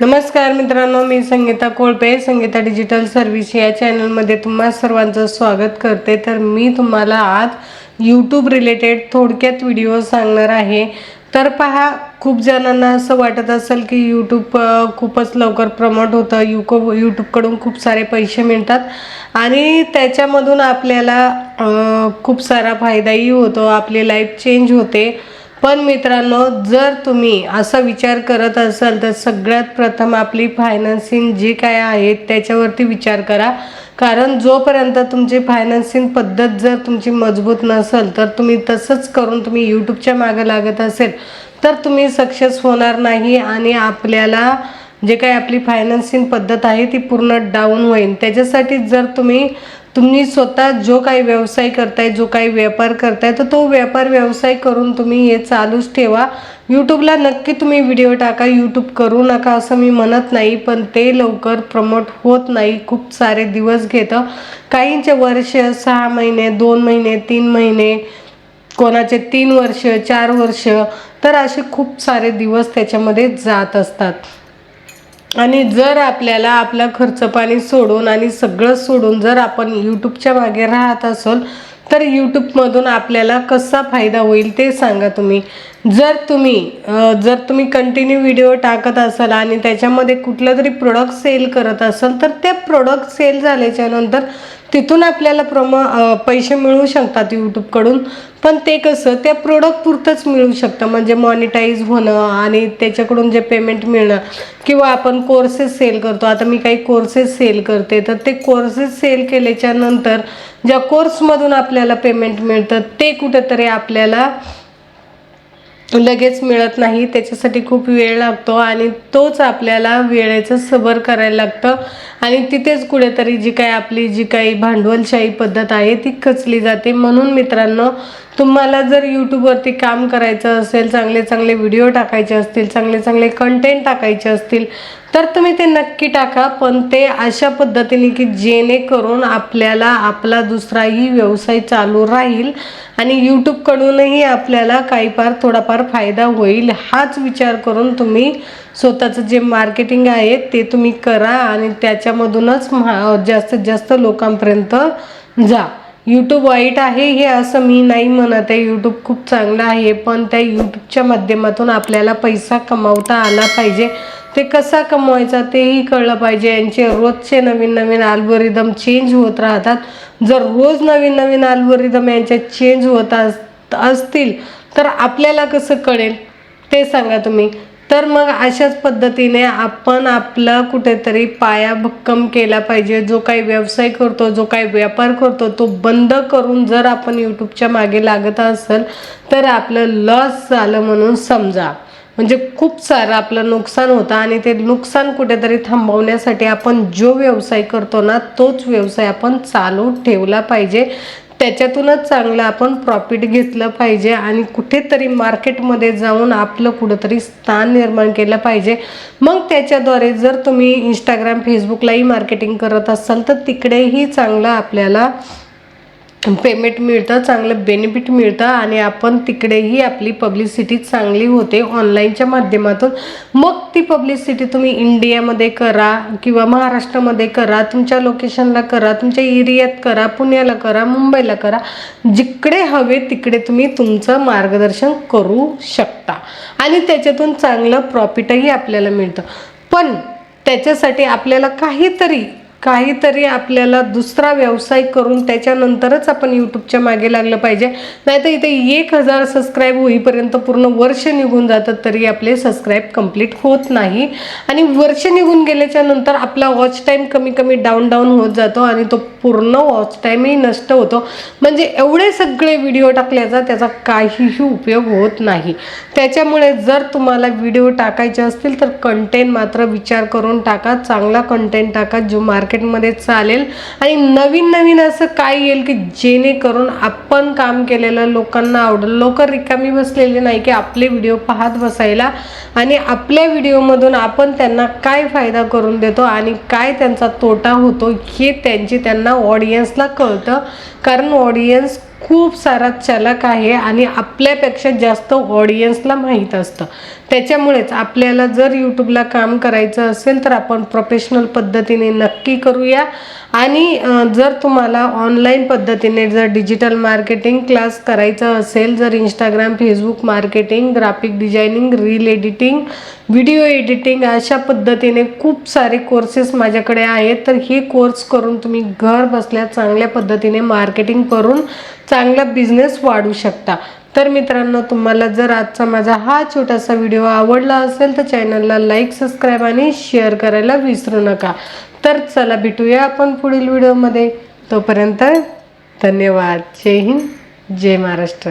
नमस्कार मित्रांनो मी संगीता कोळपे संगीता डिजिटल सर्व्हिस या चॅनलमध्ये तुम्हा सर्वांचं स्वागत करते. तर मी तुम्हाला आज यूट्यूब रिलेटेड थोडक्यात व्हिडिओ सांगणार आहे. तर पहा खूप जणांना असं वाटत असेल की यूट्यूब खूपच लवकर प्रमोट होतं. युको यूट्यूबकडून खूप सारे पैसे मिळतात. आणि त्याच्यामधून आपल्याला खूप सारा फायदाही होतो. आपली लाईफ चेंज होते. पण मित्रांनो जर तुम्ही असा विचार करत असाल तर सगळ्यात प्रथम आपली फायनान्सिंग जी काय आहे त्याच्यावरती विचार करा. कारण जोपर्यंत तुमची फायनान्सिंग पद्धत जर तुमची मजबूत नसेल तर तुम्ही तसंच करून तुम्ही यूट्यूबच्या मागे लागत असेल तर तुम्ही सक्सेस होणार नाही आणि आपल्याला जे काही आपली फायनान्सिंग पद्धत आहे ती पूर्ण डाऊन होईल. त्याच्यासाठी जर तुम्ही तुम्ही स्वतः जो काही व्यवसाय करताय जो काही व्यापार करताय तर तो व्यापार व्यवसाय करून तुम्ही हे चालूच ठेवा. यूट्यूबला नक्की तुम्ही व्हिडिओ टाका. यूट्यूब करू नका असं मी म्हणत नाही पण ते लवकर प्रमोट होत नाही. खूप सारे दिवस घेतं. काहींचे वर्ष सहा महिने दोन महिने तीन महिने कोणाचे तीन वर्ष चार वर्ष तर असे खूप सारे दिवस त्याच्यामध्ये जात असतात. आणि जर आपल्याला आपला खर्च पाणी सोडून आणि सगळं सोडून जर आपण यूट्यूबच्या मागे राहत असेल तर यूट्यूबमधून आपल्याला कसा फायदा होईल ते सांगा तुम्ही. जर तुम्ही जर तुम्ही कंटिन्यू व्हिडिओ टाकत असाल आणि त्याच्यामध्ये कुठलं तरी प्रोडक्ट सेल करत असाल तर ते प्रोडक्ट सेल झाल्याच्यानंतर तिथून आपल्याला प्रमा पैसे मिळू शकतात यूट्यूबकडून पण ते कसं त्या प्रोडक्ट पुरतंच मिळू शकतं. म्हणजे मॉनिटाईज होणं आणि त्याच्याकडून जे पेमेंट मिळणं. किंवा आपण कोर्सेस सेल करतो. आता मी काही कोर्सेस सेल करते. तर ते कोर्सेस सेल केल्याच्यानंतर ज्या कोर्समधून आपल्याला पेमेंट मिळतं ते कुठेतरी आपल्याला लगेच मिळत नाही त्याच्यासाठी खूप वेळ लागतो आणि तोच आपल्याला वेळेचं सबर करायला लागतं. आणि तिथेच कुठेतरी जी काही आपली जी काही भांडवलशाही पद्धत आहे ती खचली जाते. म्हणून मित्रांनो तुम्हाला जर यूट्यूबवरती काम करायचं असेल चांगले चांगले व्हिडिओ टाकायचे असतील चांगले चांगले कंटेंट टाकायचे असतील तर तुम्ही ते नक्की टाका. पण ते अशा पद्धतीने की जेणेकरून आपल्याला आपला दुसराही व्यवसाय चालू राहील आणि यूट्यूबकडूनही आपल्याला काही फार थोडाफार फायदा होईल. हाच विचार करून तुम्ही स्वतःचं जे मार्केटिंग आहे ते तुम्ही करा आणि त्याच्यामधूनच जास्तीत जास्त लोकांपर्यंत जा. यूट्यूब वाईट आहे हे असं मी नाही म्हणत आहे. यूट्यूब खूप चांगलं आहे पण त्या यूट्यूबच्या माध्यमातून आपल्याला पैसा कमावता आला पाहिजे. ते कसा कमवायचा तेही कळलं पाहिजे. यांचे रोजचे नवीन नवीन अल्गोरिदम चेंज होत राहतात. जर रोज नवीन नवीन अल्गोरिदम यांचे चेंज होत अस- असतील तर आपल्याला कसं कळेल? ते सांगा तुम्ही. तर मग अशाच पद्धतीने आपण आपला कुठेतरी पाया भक्कम केला पाहिजे. जो काही व्यवसाय करतो जो काही व्यापार करतो तो बंद करून जर आपण यूट्यूबच्या मागे लागत असेल तर आपलं लॉस झालं म्हणून समजा. म्हणजे खूप सारं आपलं नुकसान होतं आणि ते नुकसान कुठेतरी थांबवण्यासाठी आपण जो व्यवसाय करतो ना तोच व्यवसाय आपण चालू ठेवला पाहिजे. त्याच्यातूनच चांगलं आपण प्रॉफिट घेतलं पाहिजे आणि कुठेतरी मार्केटमध्ये जाऊन आपलं कुठंतरी स्थान निर्माण केलं पाहिजे. मग त्याच्याद्वारे जर तुम्ही इंस्टाग्राम फेसबुकलाही मार्केटिंग करत असाल तर तिकडेही चांगलं आपल्याला पेमेंट मिळतं चांगलं बेनिफिट मिळतं आणि आपण तिकडेही आपली पब्लिसिटी चांगली होते ऑनलाईनच्या माध्यमातून. मग ती पब्लिसिटी तुम्ही इंडियामध्ये करा किंवा महाराष्ट्रामध्ये करा तुमच्या लोकेशनला करा तुमच्या एरियात करा पुण्याला करा मुंबईला करा जिकडे हवे तिकडे तुम्ही तुमचं मार्गदर्शन करू शकता. आणि त्याच्यातून चांगलं प्रॉफिटही आपल्याला मिळतं. पण त्याच्यासाठी आपल्याला काहीतरी काहीतरी आपल्याला दुसरा व्यवसाय करून त्याच्यानंतरच आपण यूट्यूबच्या मागे लागलं पाहिजे. नाहीतर इथे एक हजार सबस्क्राईब होईपर्यंत पूर्ण वर्ष निघून जातात तरी आपले सबस्क्राईब कंप्लीट होत नाही. आणि वर्ष निघून गेल्याच्यानंतर आपला वॉच टाईम कमी कमी डाऊन डाऊन होत जातो आणि तो पूर्ण वॉच टाईमही नष्ट होतो. म्हणजे एवढे सगळे व्हिडिओ टाकल्याचा त्याचा काहीही उपयोग होत नाही. त्याच्यामुळे जर तुम्हाला व्हिडिओ टाकायचे असतील तर कंटेंट मात्र विचार करून टाका चांगला कंटेंट टाका जो मार्क मार्केटमध्ये चालेल. आणि नवीन नवीन असं काय येईल की जेणेकरून आपण काम केलेलं लोकांना आवडेल. लोक रिकामी बसलेले नाही की आपले व्हिडिओ पाहत बसायला. आणि आपल्या व्हिडिओमधून आपण त्यांना काय फायदा करून देतो आणि काय त्यांचा तोटा होतो हे त्यांची त्यांना ऑडियन्सला कळतं. कारण ऑडियन्स खूप सारा चलक आहे आणि आपल्यापेक्षा जास्त ऑडियन्सला माहीत असतं. त्याच्यामुळेच आपल्याला जर यूट्यूबला काम करायचं असेल तर आपण प्रोफेशनल पद्धतीने नक्की करूया. आणि जर तुम्हाला ऑनलाईन पद्धतीने जर डिजिटल मार्केटिंग क्लास करायचं असेल जर Instagram Facebook marketing graphic designing reel editing video editing अशा पद्धतीने खूप सारे कोर्सेस माझ्याकडे आहेत. तर हे कोर्स करून तुम्ही घर बसल्या चांगल्या पद्धतीने मार्केटिंग करून चांगला बिझनेस वाढू शकता. तर मित्रांनो तुम्हाला जर आजचा माझा हा छोटासा व्हिडिओ आवडला असेल तर चॅनलला लाईक सबस्क्राईब आणि शेअर करायला विसरू नका. तर चला भेटूया आपण पुढील व्हिडिओमध्ये तोपर्यंत धन्यवाद. जय हिंद जय महाराष्ट्र.